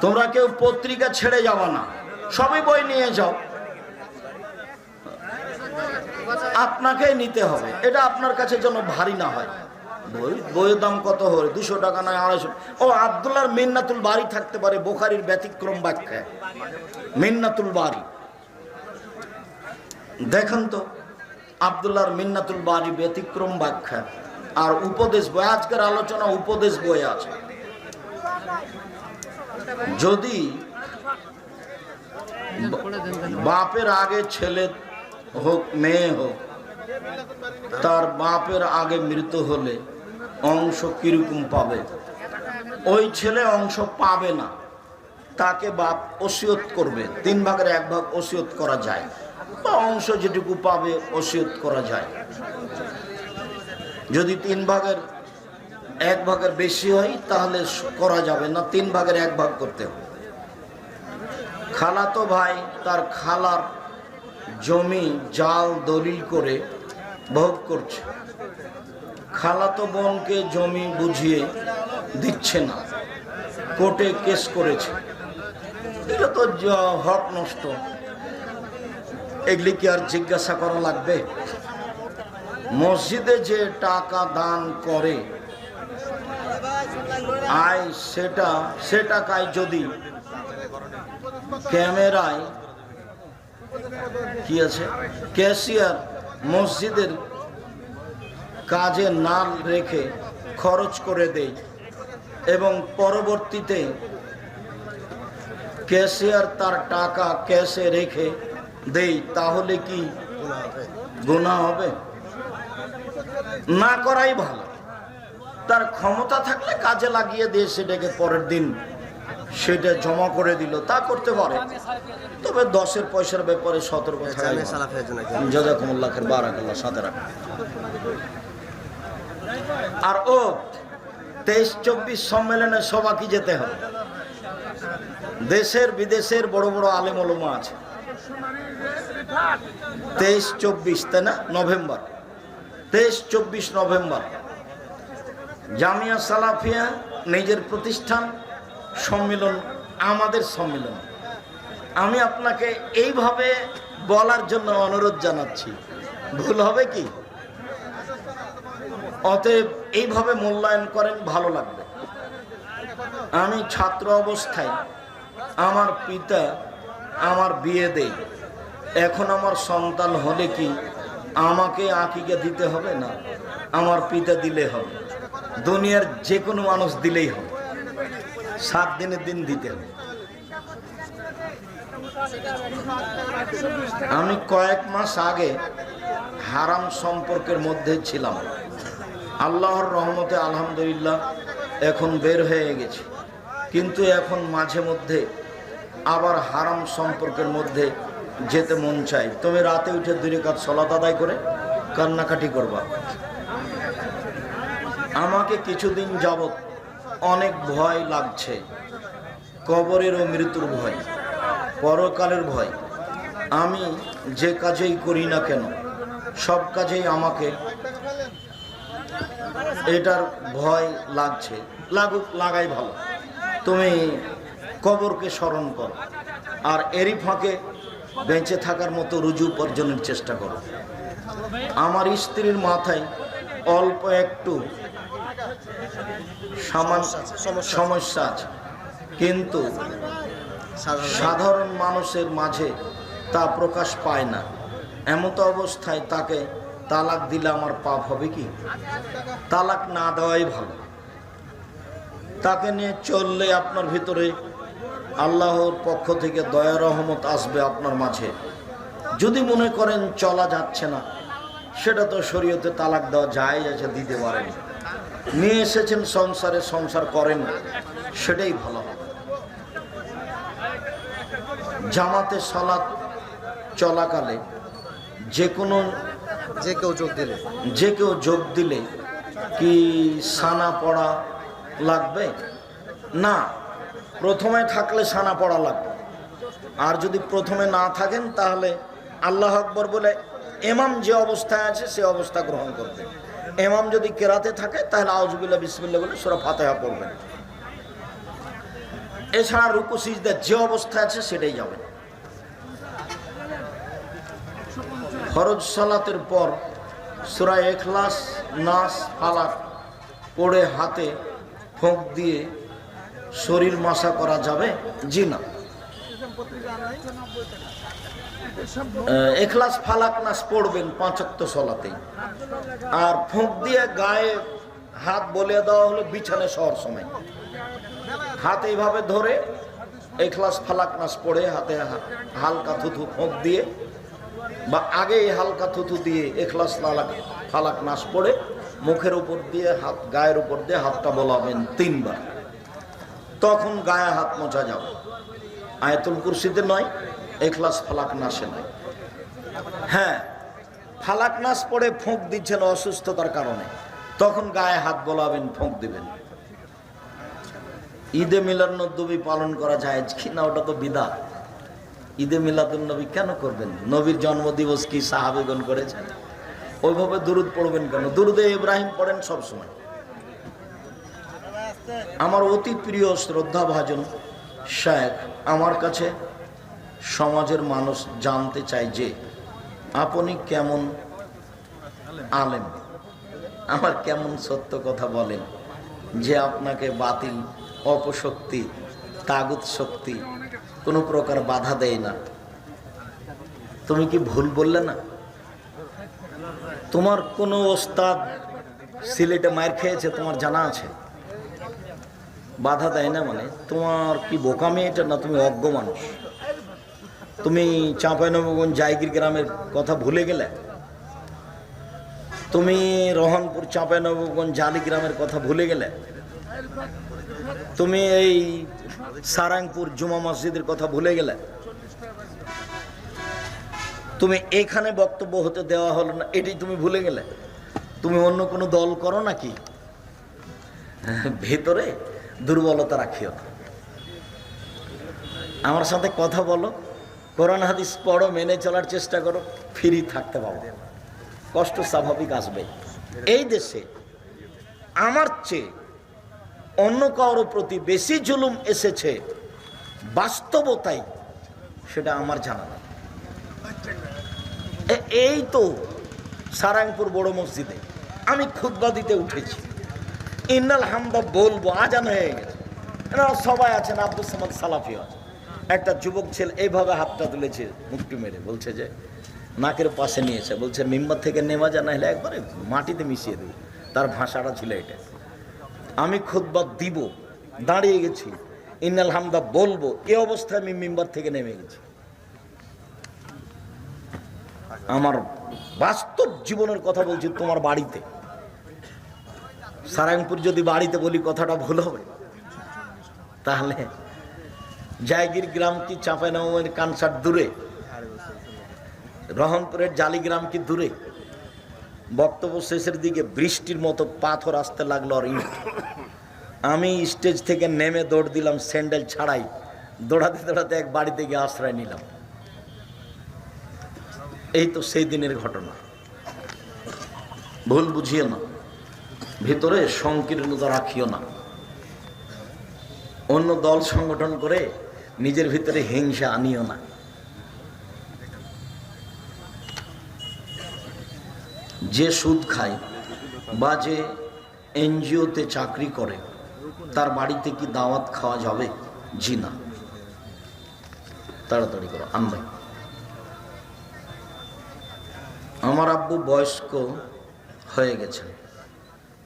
তোমরা কেউ পত্রিকা ছেড়ে যাবা না। সবই বই নিয়ে যাও। আপনাকেই নিতে হবে। এটা আপনার কাছে যেন ভারী না হয়। বই, বইয়ের দাম কত হবে দুশো টাকা নয়, আড়াইশো। ও, আবদুল্লাহর মিন্নাতুল বাড়ি থাকতে পারে, বোখারির ব্যতিক্রম ব্যাখ্যা। মিন্নাতুল বাড়ি দেখেন তো, আবদুল্লাহর মিন্নাতুল বাড়ি ব্যতিক্রম ব্যাখ্যা। আর উপদেশ বই, আজকের আলোচনা উপদেশ বই আছে। যদি বাপের আগে ছেলে হোক, মেয়ে হোক, তার বাপের আগে মৃত্যু হলে অংশ কীরকম পাবে? ওই ছেলে অংশ পাবে না। তাকে বাপ ওসিয়ত করবে। তিন ভাগের এক ভাগ ওসিয়ত করা যায়। বা অংশ যেটুকু পাবে, ওসিয়ত করা যায়। যদি তিন ভাগের এক ভাগের বেশি হয়, তাহলে করা যাবে না। তিন ভাগের এক ভাগ করতে হবে। খালাতো ভাই তার খালার জমি, জাল, দলিল করে ভোগ করছে। খালাতো বোনকে জমি বুঝিয়ে দিচ্ছে না। কোর্টে কেস করেছে। এটা তো হক নষ্ট। এগুলি কি আর জিজ্ঞাসা করা লাগবে? মসজিদে যে টাকা দান করে আয় সেটা সে টাকায় যদি ক্যামেরায়, কি আছে? ক্যাশিয়ার মসজিদের কাজে না রেখে খরচ করে দেয় এবং পরবর্তীতে ক্যাশিয়ার তার টাকা ক্যাশে রেখে দেই তাহলে কি গুণা হবে? না করাই ভালো। তার ক্ষমতা থাকলে কাজে লাগিয়ে দিয়ে সেটাকে পরের দিন সেটা জমা করে দিল। তা করতে পারে। তবে দশের পয়সার ব্যাপারে সতর্ক। বারাকাল্লাহ সাথে রাখ আর ও তেইশ চব্বিশ সম্মেলনে সবাইকে যেতে হবে? দেশের বিদেশের বড় বড় আলেম ওলমা আছে। তেইশ চব্বিশ তাই না? নভেম্বর। তেইশ চব্বিশ নভেম্বর। জামিয়া সালাফিয়া নিজের প্রতিষ্ঠান সম্মেলন, আমাদের সম্মেলন। আমি আপনাকে এইভাবে বলার জন্য অনুরোধ জানাচ্ছি। ভুল হবে কি? অতএব এইভাবে মূল্যায়ন করেন, ভালো লাগবে। আমি ছাত্র অবস্থায় আমার পিতা আমার বিয়ে দেই এখন আমার সন্তান হলে কি আমাকে আঁকিকে দিতে হবে না? আমার পিতা দিলে হবে। দুনিয়ার যে কোনো মানুষ দিলেই হবে। সাত দিনের দিন দিতে হবে। আমি কয়েক মাস আগে হারাম সম্পর্কের মধ্যে ছিলাম। আল্লাহর রহমতে আলহামদুলিল্লাহ এখন বের হয়ে গেছি। কিন্তু এখন মাঝে মধ্যে আবার হারাম সম্পর্কের মধ্যে যেতে মন চাই। তবে রাতে উঠে দূরে কাজ সলাত আদায় করে কান্নাকাটি করবা। আমাকে কিছুদিন যাবৎ অনেক ভয় লাগছে। কবরের ও মৃত্যুর ভয়, পরকালের ভয়। আমি যে কাজেই করি না কেন, সব কাজেই আমাকে এটার ভয় লাগছে। লাগুক, লাগাই ভালো। তুমি কবরকে স্মরণ করো আর এরই ফাঁকে বেঁচে থাকার মতো রুজু উপার্জনের চেষ্টা করো। আমার স্ত্রীর মাথায় অল্প একটু সমস্যা আছে কিন্তু সাধারণ মানুষের মাঝে তা প্রকাশ পায় না। এমতো অবস্থায় তাকে তালাক দিলে আমার পাপ হবে কি? তালাক না দেওয়াই ভালো। তাকে নিয়ে চললে আপনার ভিতরে আল্লাহর পক্ষ থেকে দয়া রহমত আসবে আপনার মাঝে। যদি মনে করেন চলা যাচ্ছে না সেটা তো শরীয়তে তালাক দেওয়া যায় আছে দিতে পারেন। নিয়ে এসেছেন সংসারে সংসার করেন সেটাই ভালো হবে। জামাতে সলাৎ চলাকালে যে কোনো যে কেউ যোগ দিলে। যে কেউ যোগ দিলে কি সানা পড়া লাগবে? না। প্রথমে থাকলে সানা পড়া লাগবে। আর যদি প্রথমে না থাকেন তাহলে আল্লাহ আকবর বলে এমাম যে অবস্থায় আছে সে অবস্থা গ্রহণ করবে। এমাম যদি কেরাতে থাকে, তাহলে আউজবিল্লা বিসমিল্লা বলে সুরা ফাতেহা পড়বেন। এছাড়া রুকু, সিজদা যে অবস্থা আছে সেটাই যাবেন। ফরজ সালাতের পর সুরা এখলাস নাস ফালাক পড়ে হাতে ফোঁক দিয়ে শরীর মাসা করা যাবে। জি না। এখলাস ফালাক নাস পড়বেন পাঁচাত্ত সলাতেই। আর ফোঁক দিয়ে গায়ে হাত বলে দেওয়া হলো বিছানে শোয়ার সময়। হাত এইভাবে ধরে এখলাস ফালাক নাস পড়ে, হাতে হালকা থুথু ফোঁক দিয়ে বা আগে হালকা থুথু দিয়ে এখলাস লালাক ফালাক নাস পড়ে, মুখের উপর দিয়ে হাত, গায়ের উপর দিয়ে হাতটা বলাবেন তিনবার। তখন গায়ে হাত মোছা যাবে। আয়তুল কুরসিতে নয় এখলাস ফালাক নাসে নয় হ্যাঁ ফালাক নাস পড়ে ফোঁক দিচ্ছেন অসুস্থতার কারণে। তখন গায়ে হাত বলাবেন, ফোঁক দিবেন। ঈদে মিলাদ নবী পালন করা যায় কি? না, ওটা তো বিদা। ঈদে মিলাদুল নবী কেন করবেন? নবীর জন্মদিবস কি সাহাবেগণ করেছেন? ওইভাবে দুরুদ পড়বেন কেন? দুরুদে ইব্রাহিম পড়েন সব সময়। আমার অতি প্রিয় শ্রদ্ধা ভাজন শেখ, আমার কাছে সমাজের মানুষ জানতে চায় যে, আপনি কেমন আলেম? আমার কেমন সত্য কথা বলেন যে, আপনাকে বাতিল, অপশক্তি, তাগুত শক্তি কোনো প্রকার বাধা দেয় না। তুমি কি ভুল বললে না? তোমার কোনো ওস্তাদ সিলেটে মায়ের খেয়েছে, তোমার জানা আছে? বাধা দেয় না মানে? তোমার কি বোকামি এটা না তুমি অজ্ঞ মানুষ? তুমি চাঁপাইনবগঞ্জ জায়গির গ্রামের কথা ভুলে গেলে? তুমি রহনপুর চাঁপাইনবগঞ্জ জালি গ্রামের কথা ভুলে গেলে? তুমি এই সারাংপুর জুমা মসজিদের কথা ভুলে গেলে? তুমি এখানে বক্তব্য হতে দেওয়া হলো না, এটাই তুমি ভুলে গেলে? তুমি অন্য কোনো দল করো নাকি? ভেতরে দুর্বলতা রাখিও আমার সাথে কথা বলো। কোরআন হাদিস পড়ো, মেনে চলার চেষ্টা করো, ফ্রি থাকতে পারো। কষ্ট স্বাভাবিক আসবে। এই দেশে আমার চেয়ে অন্য কারোর প্রতি বেশি জুলুম এসেছে বাস্তবতাই সেটা আমার জানা না এই তো সারাংপুর বড় মসজিদে আমি খুতবা দিতে উঠেছি। ইন্নাল হামদা বলব, আজান হয়ে গেছে। সবাই আছেন, আব্দুল সামাদ সালাফিও আছে একটা যুবক ছেলে এইভাবে হাতটা তুলেছে মুক্তি মেরে, বলছে যে, নাকের পাশে নিয়েছে, বলছে, মিম্বার থেকে নেমা জানা হলে একবারে মাটিতে মিশিয়ে দেবে তার ভাষাটা ছিল এটা। আমি খুতবা দিব, দাঁড়িয়ে গেছি, ইন্নাল হামদা বলব, এ অবস্থায় আমি মিম্বার থেকে নেমে গেছি। আমার বাস্তব জীবনের কথা বলছি তোমার বাড়িতে। সারাংপুর যদি বাড়িতে বলি, কথাটা ভুল হবে। তাহলে জায়গির গ্রাম কি চাঁপাইনবাবুর কানসার দূরে। রহনপুরের জালিগ্রাম কি দূরে? বক্তব্য শেষের দিকে বৃষ্টির মতো পাথর আসতে লাগল আর আমি স্টেজ থেকে নেমে দৌড় দিলাম, স্যান্ডেল ছাড়াই। দৌড়াতে দৌড়াতে এক বাড়িতে গিয়ে আশ্রয় নিলাম। এই তো সেই দিনের ঘটনা। ভুল বুঝিয়ে না। ভিতরে সংকীর্ণতা রাখিও না। অন্য দল সংগঠন করে নিজের ভিতরে হিংসা আনিও না। যে সুদ খায় বা যে এনজিওতে চাকরি করে, তার বাড়িতে কি দাওয়াত খাওয়া যাবে? জি না। তাড়াতাড়ি করো, আনবে। আমার আব্বু বয়স্ক হয়ে গেছেন,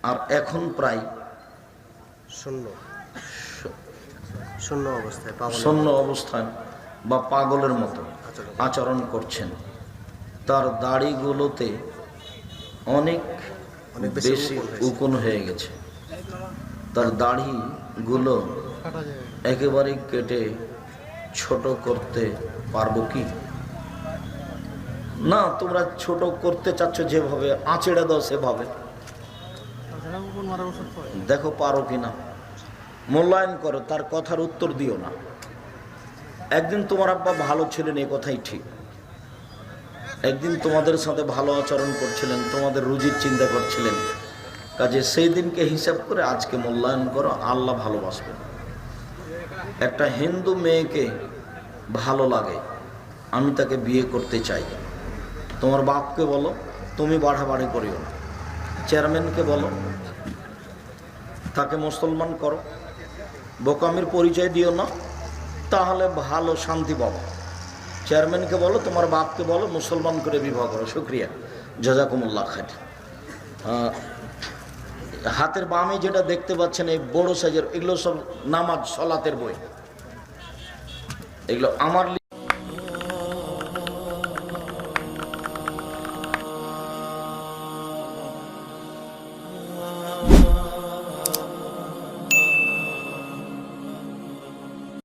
আর এখন প্রায় শূন্য শূন্য অবস্থায় শূন্য অবস্থান বা পাগলের মতো আচরণ। করছেন। তার দাড়িগুলোতে অনেক অনেক বেশি উকুন হয়ে গেছে। তার দাড়িগুলো একেবারে কেটে ছোট করতে পারব কি? না তোমরা ছোট করতে চাচ্ছ যেভাবে আঁচড়ে দাও সেভাবে। দেখো পারো কিনা। মূল্যায়ন করো, তার কথার উত্তর দিও না। একদিন তোমার আব্বা ভালো ছিলেন, এ কথাই ঠিক। একদিন তোমাদের সাথে ভালো আচরণ করছিলেন, তোমাদের রুজির চিন্তা করছিলেন। কাজে সেই দিনকে হিসাব করে আজকে মূল্যায়ন করো, আল্লাহ ভালোবাসবেন। একটা হিন্দু মেয়েকে ভালো লাগে, আমি তাকে বিয়ে করতে চাই। তোমার বাপকে বলো, তুমি বাড়াবাড়ি করিও না। চেয়ারম্যানকে বলো, তাকে মুসলমান করো। বোকামির পরিচয় দিও না তাহলে ভালো শান্তি পাবো। চেয়ারম্যানকে বলো তোমার বাপকে বলো মুসলমান করে বিবাহ করো। শুক্রিয়া। জজাকুমুল্লা আহ, হাতের বামে যেটা দেখতে পাচ্ছেন এই বড় সাইজের এগুলো সব নামাজ সলাতের বই। এগুলো আমার